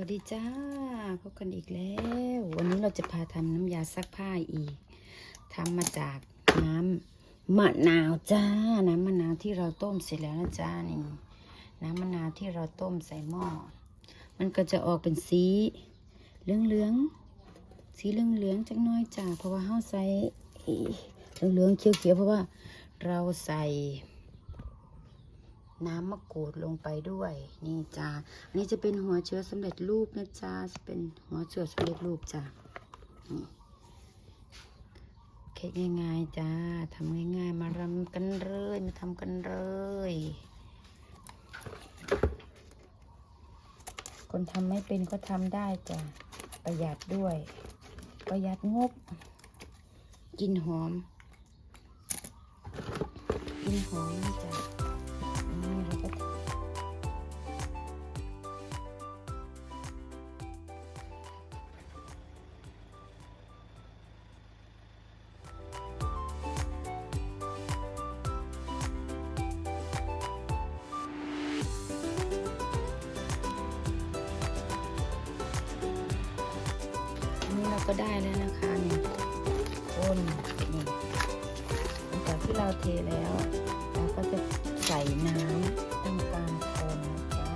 วัสดีจ้า พบกันอีกแล้ว วันนี้เราจะพาทำน้ำยาซักผ้าอีกทำมาจากน้ำมะนาวจ้า น้ำมะนาวที่เราต้มเสร็จแล้วนะจ้านี่น้ำมะนาวที่เราต้มใส่หม้อ มันก็จะออกเป็นสีเหลืองๆสีเหลืองๆจักน้อยจ้า เพราะว่าเฮาใส่เหลืองๆเขียวๆเพราะว่าเราใส่ น้ำมะกรูดลงไปด้วย นี่จ้าอันนี้จะเป็นหัวเชื้อสำเร็จรูปนะจ้าจะเป็นหัวเชื้อสำเร็จรูปจ้านี่เค้กง่ายๆจ้าทำง่ายๆ มารำกันเลยมาทำกันเลย คนทำไม่เป็นก็ทำได้จ้ะประหยัดด้วย ประหยัดงบกินหอม กินหอมจ้ะ ก็ได้แล้วนะคะเนี่ยคนนี่หลังจากที่เราเทแล้วเราก็จะใส่น้ำทำการคนนะคะ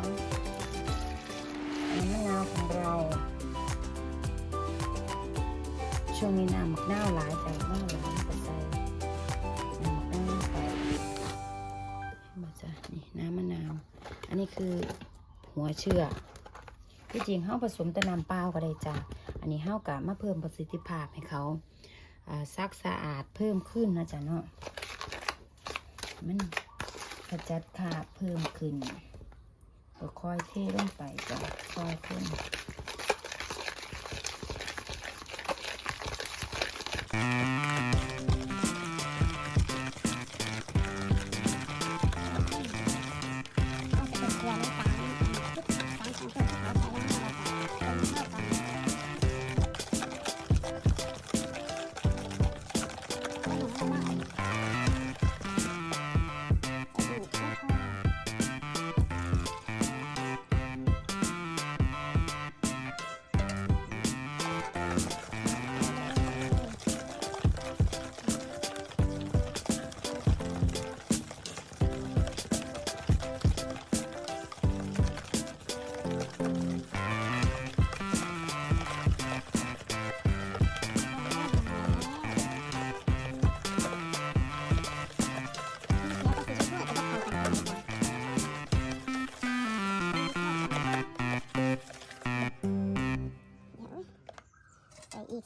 น้ำมะนาวของเรา ช่วงนี้น้ำมะนาวหลายแต่มะนาวหลายก็ใส่น้ำมะนาวไปมาจ้ะนี่น้ำมะนาว อันนี้คือหัวเชื่อที่จริงเห้าผสมแต่น้ำเปล่าก็ได้จ้ะ อันนี้เห่ากะมาเพิ่มประสิทธิภาพให้เขาซักสะอาดเพิ่มขึ้นนะจ๊ะเนาะมันขจัดขาบเพิ่มขึ้นก็ค่อยเทลงไปจ้ะค่อยขึ้นก็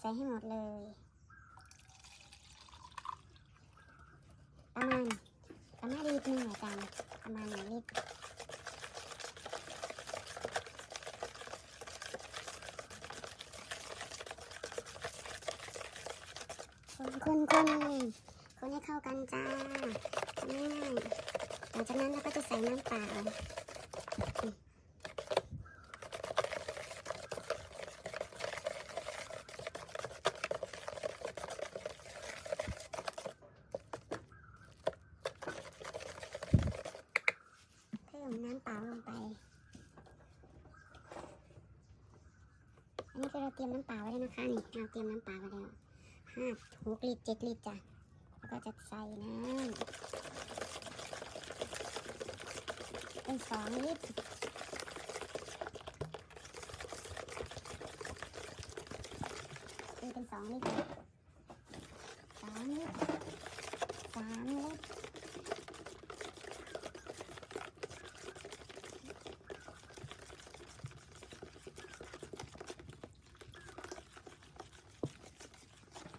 ส่ใส่ให้หมดเลย ประมาณประมาณลิตรหนึ่งอาจารย์ประมาณหนึ่งลิตรคนคนคนคนให้เข้ากันจ้าง่ายๆหลังจากนั้นเราก็จะใส่น้ำเปล่าเพิ่มน้ำเปล่าลงไป อันนี้คือเราเตรียมน้ำเปล่าไว้แล้วนะคะนี่เราเตรียมน้ำเปล่าไว้แล้วห้าหกลิตรเจ็ดลิตรจ้ะแล้วก็จะใส่น้ำเป็นสองลิตรนี่เป็นสองลิตรสามลิตรสามลิตร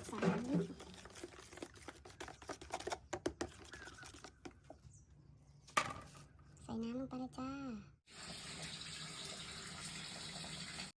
สามลิตร ใส่ น้ำลงไปเลยจ้า